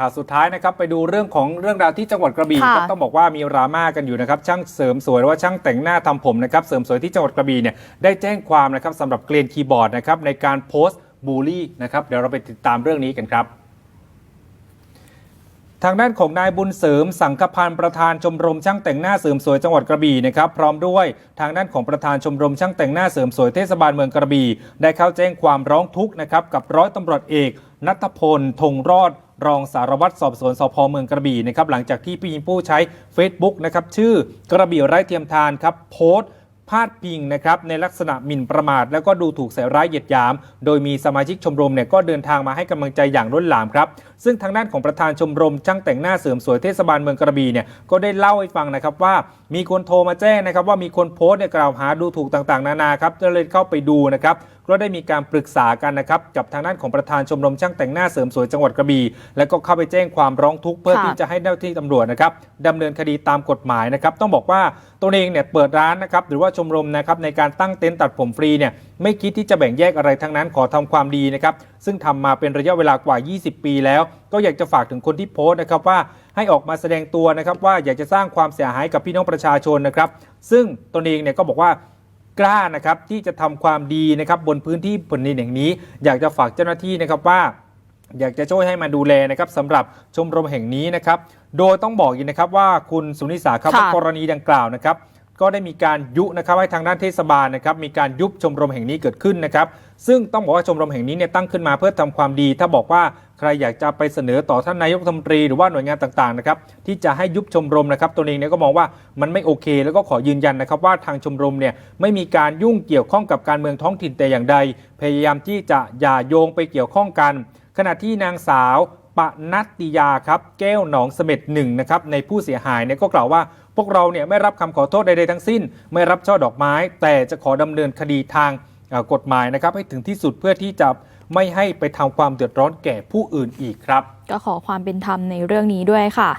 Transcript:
ข่าวสุดท้ายนะครับไปดูเรื่องของเรื่องราวที่จังหวัดกระบี่ครับค่ะต้องบอกว่ามีดราม่ากันอยู่นะครับช่างเสริมสวยหรือว่าช่างแต่งหน้าทำผมนะครับเสริมสวยที่จังหวัดกระบี่เนี่ยได้แจ้งความนะครับสำหรับเกลียนคีย์บอร์ดนะครับในการโพสต์บูลลี่นะครับเดี๋ยวเราไปติดตามเรื่องนี้กันครับทางด้านของนายบุญเสริมสังคพันธ์ประธานชมรมช่างแต่งหน้าเสริมสวยจังหวัดกระบี่นะครับพร้อมด้วยทางด้านของประธานชมรมช่างแต่งหน้าเสริมสวยเทศบาลเมืองกระบี่ได้เข้าแจ้งความร้องทุกข์นะครับกับร้อยตำรวจเอกนัทพลธงรอด รองสารวัตรสอบสวนสพเมืองกระบี่นะครับหลังจากที่ผู้หญิงผู้ใช้ Facebook นะครับชื่อกระบี่ไร้เทียมทานครับโพสต์พาดพิงนะครับในลักษณะหมิ่นประมาท แล้วก็ดูถูกใส่ร้ายเหยียดหยาม โดยมีสมาชิกชมรมเนี่ยก็เดินทางมาให้กำลังใจอย่างล้นหลามครับ ซึ่งทางด้านของประธานชมรมช่างแต่งหน้าเสริมสวยเทศบาลเมืองกระบี่เนี่ยก็ได้เล่าให้ฟังนะครับว่า มีคนโทรมาแจ้งนะครับว่ามีคนโพสต์เนี่ยกล่าวหาดูถูกต่างๆ นานาครับก็เลยเข้าไปดูนะครับก็ได้มีการปรึกษากันนะครับกับทางด้านของประธานชมรมช่างแต่งหน้าเสริมสวยจังหวัดกระบี่แล้วก็เข้าไปแจ้งความร้องทุกข์เพื่อค่ะที่จะให้เจ้าหน้าที่ตำรวจนะครับดำเนินคดีตามกฎหมายนะครับต้องบอกว่าตัวเองเนี่ยเปิดร้านนะครับหรือว่าชมรมนะครับในการตั้งเต็นท์ตัดผมฟรีเนี่ยไม่คิดที่จะแบ่งแยกอะไรทั้งนั้นขอทำความดีนะครับซึ่งทำมาเป็นระยะเวลากว่า 20 ปีแล้ว ก็อยากจะฝากถึงคนที่โพสต์นะครับว่า ให้ออกมาแสดงตัวนะครับว่าอยากจะสร้างความเสียหายกับพี่น้องประชาชนนะครับ ซึ่งตนเองเนี่ยก็บอกว่ากล้านะครับที่จะทำความดีนะครับบนพื้นที่แผ่นดินแห่งนี้ อยากจะฝากเจ้าหน้าที่นะครับว่าอยากจะช่วยให้มาดูแลนะครับสำหรับชมรมแห่งนี้นะครับ โดยต้องบอกอย่างนะครับว่าคุณสุนิสาครับค่ะว่ากรณีดังกล่าวนะครับ ก็ได้มีการยุนะครับให้ทางด้านเทศบาลนะครับ มีการยุบชมรมแห่งนี้เกิดขึ้นนะครับ ซึ่งต้องบอกว่าชมรมแห่งนี้เนี่ยตั้งขึ้นมาเพื่อทำความดี ถ้าบอกว่า ใครอยากจะไปเสนอต่อท่านนายกรัฐมนตรีหรือว่าหน่วยงานต่างๆนะครับที่จะให้ยุบชมรมนะครับตัวเองเนี่ยก็มองว่ามันไม่โอเค แล้วก็ขอยืนยันนะครับว่าทางชมรมเนี่ยไม่มีการยุ่งเกี่ยวข้องกับการเมืองท้องถิ่นแต่อย่างใด พยายามที่จะอย่าโยงไปเกี่ยวข้องกัน ขณะที่นางสาวปนัตติยาครับแก้วหนองเสม็ดหนึ่งนะครับในผู้เสียหายเนี่ยก็กล่าวว่า พวกเราเนี่ยไม่รับคำขอโทษใดๆทั้งสิ้น ไม่รับช่อดอกไม้ แต่จะขอดำเนินคดีทางกฎหมายนะครับให้ถึงที่สุดเพื่อที่จะ ไม่ให้ไปทำความเดือดร้อนแก่ผู้อื่นอีกครับ ก็ขอความเป็นธรรมในเรื่องนี้ด้วยค่ะ